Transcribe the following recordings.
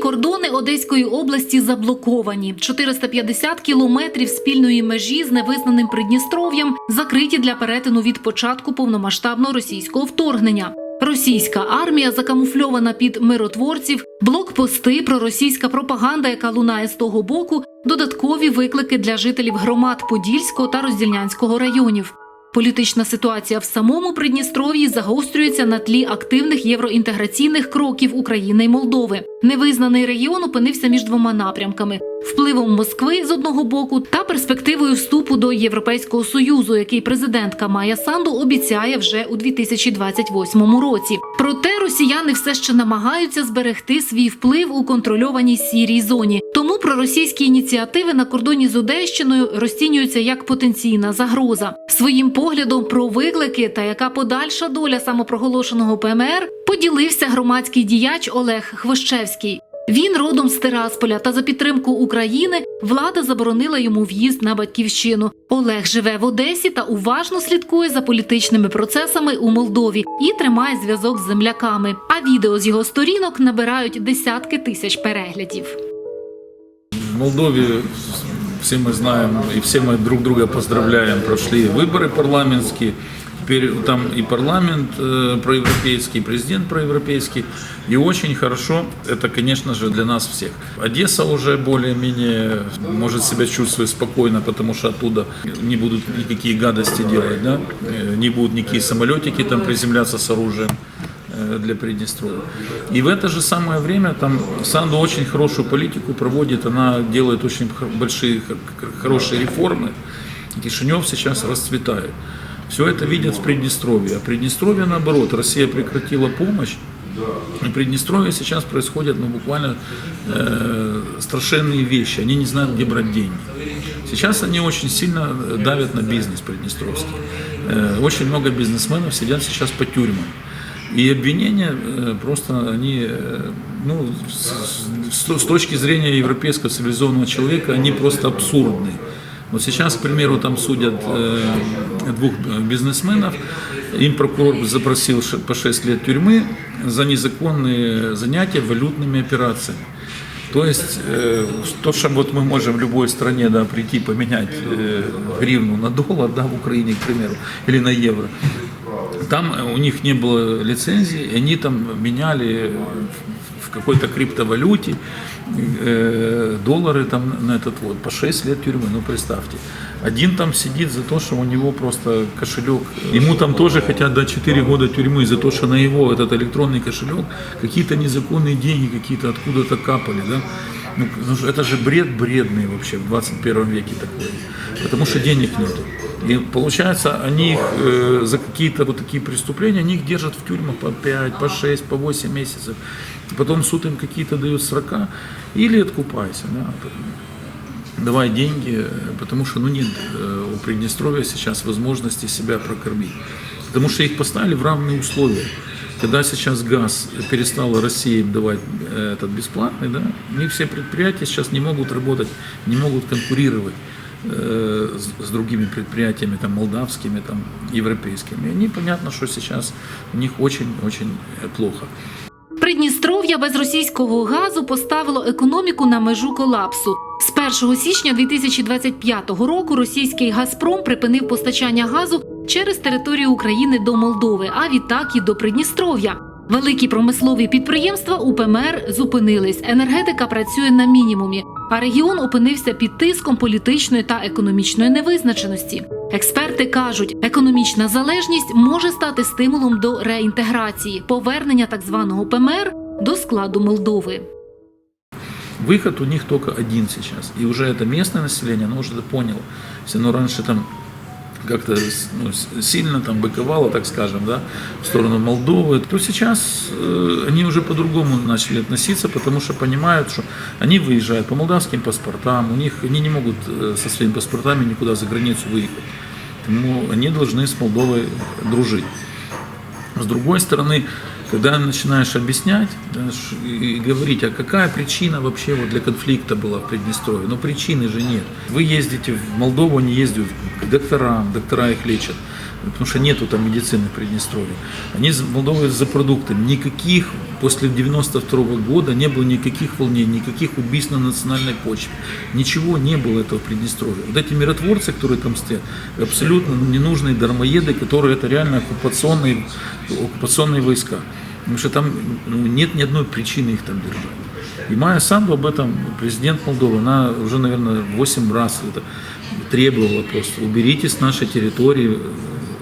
кордони Одеської області заблоковані. 450 кілометрів спільної межі з невизнаним Придністров'ям закриті для перетину від початку повномасштабного російського вторгнення. Російська армія закамуфльована під миротворців, блокпости, проросійська пропаганда, яка лунає з того боку, додаткові виклики для жителів громад Подільського та Роздільнянського районів. Політична ситуація в самому Придністров'ї загострюється на тлі активних євроінтеграційних кроків України і Молдови. Невизнаний регіон опинився між двома напрямками: впливом Москви з одного боку та перспективою вступу до Європейського союзу, який президентка Майя Санду обіцяє вже у 2028 році. Проте росіяни все ще намагаються зберегти свій вплив у контрольованій сірій зоні. Тому проросійські ініціативи на кордоні з Одещиною розцінюються як потенційна загроза. Своїм поглядом про виклики та яка подальша доля самопроголошеного ПМР поділився громадський діяч Олег Хвощевський. Він родом з Тирасполя та за підтримку України влада заборонила йому в'їзд на батьківщину. Олег живе в Одесі та уважно слідкує за політичними процесами у Молдові і тримає зв'язок з земляками. А відео з його сторінок набирають десятки тисяч переглядів. В Молдове все мы знаем и все мы друг друга поздравляем. Прошли выборы парламентские, Там и парламент э, проевропейский, и президент проевропейский. И очень хорошо, это, конечно же, для нас всех. Одесса уже более-менее может себя чувствовать спокойно, потому что оттуда не будут никакие гадости делать, да? Э, не будут никакие самолетики там приземляться с оружием э, для Приднестровья. И в это же самое время там Санду очень хорошую политику проводит, она делает очень большие, хорошие реформы. Кишинев сейчас расцветает. Все это видят в Приднестровье. А Приднестровье наоборот, Россия прекратила помощь. И в Приднестровье сейчас происходят ну, буквально э, страшенные вещи. Они не знают, где брать деньги. Сейчас они очень сильно давят на бизнес приднестровский. Э, очень много бизнесменов сидят сейчас по тюрьмам. И обвинения э, просто они, э, ну, с, с- с точки зрения европейского цивилизованного человека, они просто абсурдны. Вот сейчас, к примеру, там судят э, двух бизнесменов, им прокурор запросил ш- по 6 лет тюрьмы за незаконные занятия валютными операциями. То есть э, то, что вот мы можем в любой стране да, прийти поменять э, гривну на доллар, да, в Украине, к примеру, или на евро, там у них не было лицензии, и они там меняли в- какой-то криптовалюте э, доллары там на этот вот по 6 лет тюрьмы, ну представьте. Один там сидит за то, что у него просто кошелек, ему там тоже хотят дать 4 года тюрьмы за то, что на его этот электронный кошелек какие-то незаконные деньги какие-то откуда-то капали, да. Ну, это же бред бредный вообще в 21 веке такой, потому что денег нету. И получается, они их э, за какие-то вот такие преступления, они их держат в тюрьмах по 5, по 6, по 8 месяцев. Потом суд им какие-то дают срока или откупайся. Да? Давай деньги, потому что ну, нет э, у Приднестровья сейчас возможности себя прокормить. Потому что их поставили в равные условия. Когда сейчас газ перестала Россия им давать э, этот бесплатный, да, у них все предприятия сейчас не могут работать, не могут конкурировать э, с, с другими предприятиями, там, молдавскими, там, европейскими. И они, понятно, что сейчас у них очень-очень э, плохо. Придністров'я без російського газу поставило економіку на межу колапсу. З 1 січня 2025 року російський Газпром припинив постачання газу через територію України до Молдови, а відтак і до Придністров'я. Великі промислові підприємства у ПМР зупинились. Енергетика працює на мінімумі, а регіон опинився під тиском політичної та економічної невизначеності. Експерти кажуть, економічна залежність може стати стимулом до реінтеграції, повернення так званого ПМР до складу Молдови. Выход у них только один сейчас. И уже это местное население, оно уже это поняло. Если оно раньше там как-то ну, сильно там быковало, так скажем, да, в сторону Молдовы, то сейчас э, они уже по-другому начали относиться, потому что понимают, что они выезжают по молдавским паспортам, у них они не могут э, со своими паспортами никуда за границу выехать. Поэтому они должны с Молдовой дружить. С другой стороны, когда начинаешь объяснять ш- и говорить, а какая причина вообще вот для конфликта была в Приднестровье, но причины же нет. Вы ездите в Молдову, они ездят к докторам, доктора их лечат. потому что нету там медицины в Приднестровье. Они с Молдовой за продуктами. Никаких после 92 года не было никаких волнений, никаких убийств на национальной почве. Ничего не было этого в Приднестровье. Вот эти миротворцы, которые там стоят, абсолютно ненужные дармоеды, которые это реально оккупационные, оккупационные войска. Потому что там ну, нет ни одной причины их там держать. И Майя Санду об этом, президент Молдовы, она уже, наверное, 8 раз это требовала просто. Уберите с нашей территории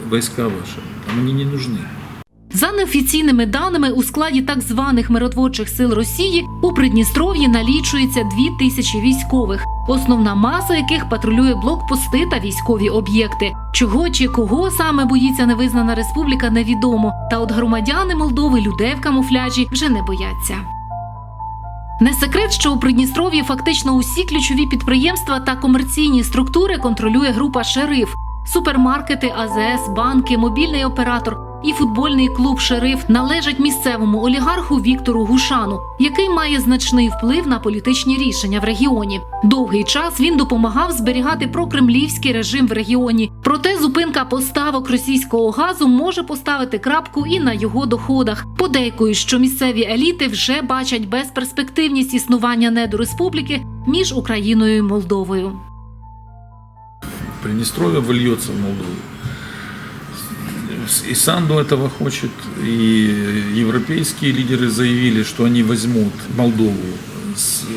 войска ваши. Там они не нужны. За неофіційними даними, у складі так званих миротворчих сил Росії у Придністров'ї налічується дві тисячі військових, основна маса яких патрулює блокпости та військові об'єкти. Чого чи кого саме боїться невизнана республіка, невідомо. Та от громадяни Молдови людей в камуфляжі вже не бояться. Не секрет, що у Придністров'ї фактично усі ключові підприємства та комерційні структури контролює група Шериф. Супермаркети, АЗС, банки, мобільний оператор і футбольний клуб Шериф належать місцевому олігарху Віктору Гушану, який має значний вплив на політичні рішення в регіоні. Довгий час він допомагав зберігати прокремлівський режим в регіоні. Проте зупинка поставок російського газу може поставити крапку і на його доходах. Подейкують, що місцеві еліти вже бачать безперспективність існування недореспубліки між Україною і Молдовою. Приднестровье вольется в Молдову. И Санду этого хочет, и европейские лидеры заявили, что они возьмут Молдову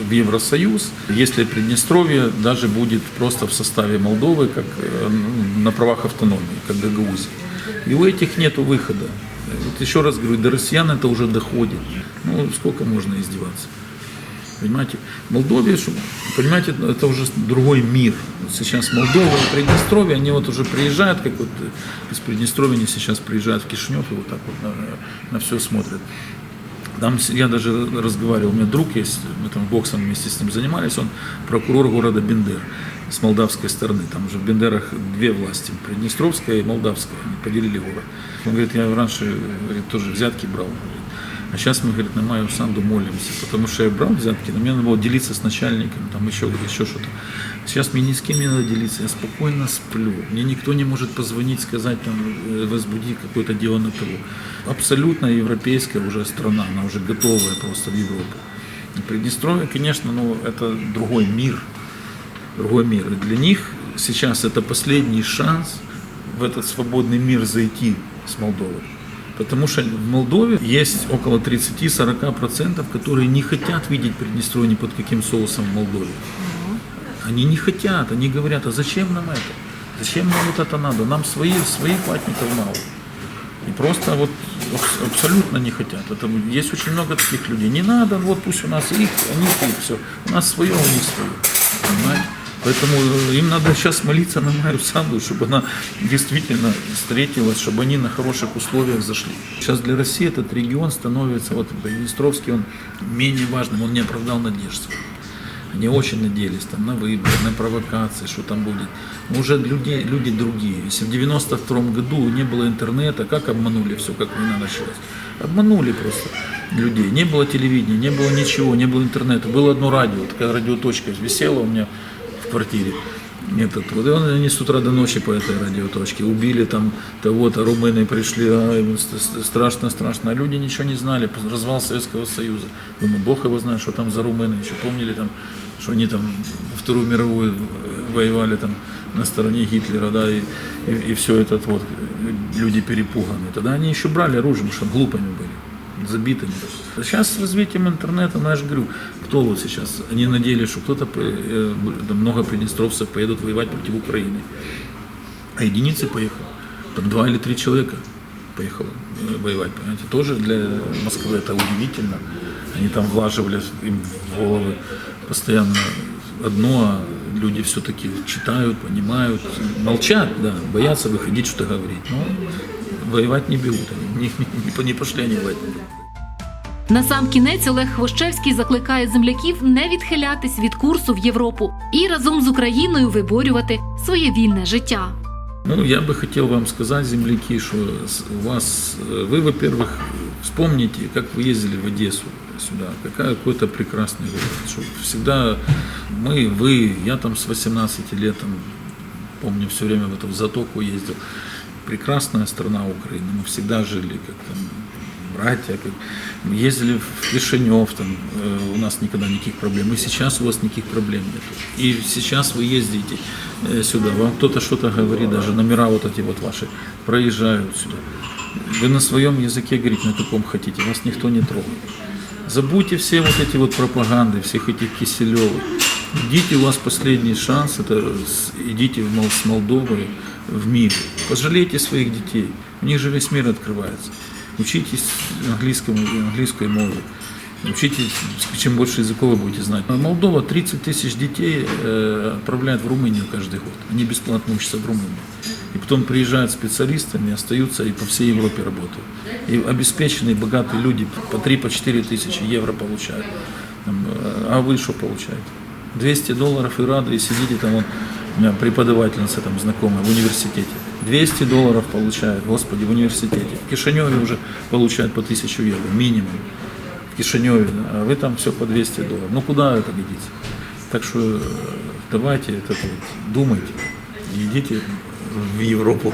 в Евросоюз, если Приднестровье даже будет просто в составе Молдовы, как э, на правах автономии, как Гагаузия. И у этих нет выхода. Вот еще раз говорю, до россиян это уже доходит. Ну, сколько можно издеваться? Понимаете, Молдове, понимаете, это уже другой мир. Сейчас Молдова и Приднестровье, они вот уже приезжают, как вот из Приднестровья они сейчас приезжают в Кишинев и вот так вот на, на все смотрят. Там я даже разговаривал, у меня друг есть, мы там боксом вместе с ним занимались, он прокурор города Бендер с молдавской стороны. Там же в Бендерах две власти, Приднестровская и Молдавская, они поделили город. Он говорит, я раньше говорит, тоже взятки брал, говорит. А сейчас мы, говорит, на Майю Санду молимся, потому что я брал взятки, но мне надо было делиться с начальником, там еще, еще что-то. Сейчас мне ни с кем не надо делиться, я спокойно сплю. Мне никто не может позвонить, сказать, там, э, возбуди какое-то дело на ТРО. Абсолютно европейская уже страна, она уже готовая просто в Европу. Приднестровье, конечно, ну, это другой мир, другой мир. И для них сейчас это последний шанс в этот свободный мир зайти с Молдовой. Потому что в Молдове есть около 30-40%, которые не хотят видеть Приднестровье ни под каким соусом в Молдове. Они не хотят, они говорят, а зачем нам это? Зачем нам вот это надо? Нам свои, своих ватников мало. И просто вот абс- абсолютно не хотят. Это есть очень много таких людей. Не надо, вот пусть у нас их, они их, все. У нас свое, у них свое. Понимаете? Поэтому э, им надо сейчас молиться на Майю Санду, чтобы она действительно встретилась, чтобы они на хороших условиях зашли. Сейчас для России этот регион становится, вот Приднестровский, он менее важным, он не оправдал надежд. Они очень надеялись там, на выборы, на провокации, что там будет. Но уже люди, люди другие. Если в 92 году не было интернета, как обманули все, как война началась? Обманули просто людей. Не было телевидения, не было ничего, не было интернета. Было одно радио, такая радиоточка висела у меня квартире. Этот, вот, и он- они с утра до ночи по этой радиоточке убили там того-то, румыны пришли, ст- страшно, страшно. А люди ничего не знали, развал Советского Союза. Думаю, Бог его знает, что там за румыны, еще помнили там, что они там Вторую мировую воевали там на стороне Гитлера, да, и, и, все это вот, люди перепуганные. Тогда они еще брали оружие, потому что глупыми были, забитыми. Сейчас с развитием интернета, ну, я же говорю, кто вот сейчас, они надеялись, что кто-то, э, много приднестровцев поедут воевать против Украины. А единицы поехали. Там два или три человека поехало э, воевать, понимаете. Тоже для Москвы это удивительно. Они там влаживали им в головы постоянно одно, а люди все-таки читают, понимают, молчат, да, боятся выходить, что говорить. Но воевать не берут, они не, не, не пошли они воевать. На сам кінець Олег Хвощевський закликає земляків не відхилятись від курсу в Європу і разом з Україною виборювати своє вільне життя. Ну, я бы хотел вам сказать, земляки, что с- у вас, э, вы, во-первых, вспомните, как вы ездили в Одессу сюда, какая какой-то прекрасный город, что всегда мы, вы, я там с 18 лет, там, помню, все время в эту затоку ездил, Прекрасная страна Украина. Мы всегда жили как там братья, как мы ездили в Кишинев, там э, у нас никогда никаких проблем. И сейчас у вас никаких проблем нет. И сейчас вы ездите э, сюда, вам кто-то что-то говорит, даже номера вот эти вот ваши проезжают сюда. Вы на своем языке говорите, на каком хотите, вас никто не трогает. Забудьте все вот эти вот пропаганды, всех этих Киселевых. Идите, у вас последний шанс, это идите в с Молдовой в мир. Пожалейте своих детей, у них же весь мир открывается. Учитесь английскому, английской мове. Учитесь, чем больше языков вы будете знать. А Молдова 30 тысяч детей э, отправляет в Румынию каждый год. Они бесплатно учатся в Румынии. И потом приезжают специалистами, остаются и по всей Европе работают. И обеспеченные, богатые люди по 3 по 4 тысячи евро получают. Э, а вы что получаете? 200 долларов и рады, и сидите там, вот, преподавательница там знакомая в университете. 200 долларов получает, господи, в университете. В Кишиневе уже получают по 1000 евро, минимум. В Кишиневе, а вы там все по 200 долларов. Ну куда это годится? Так что э, давайте это вот, думайте идите в Европу.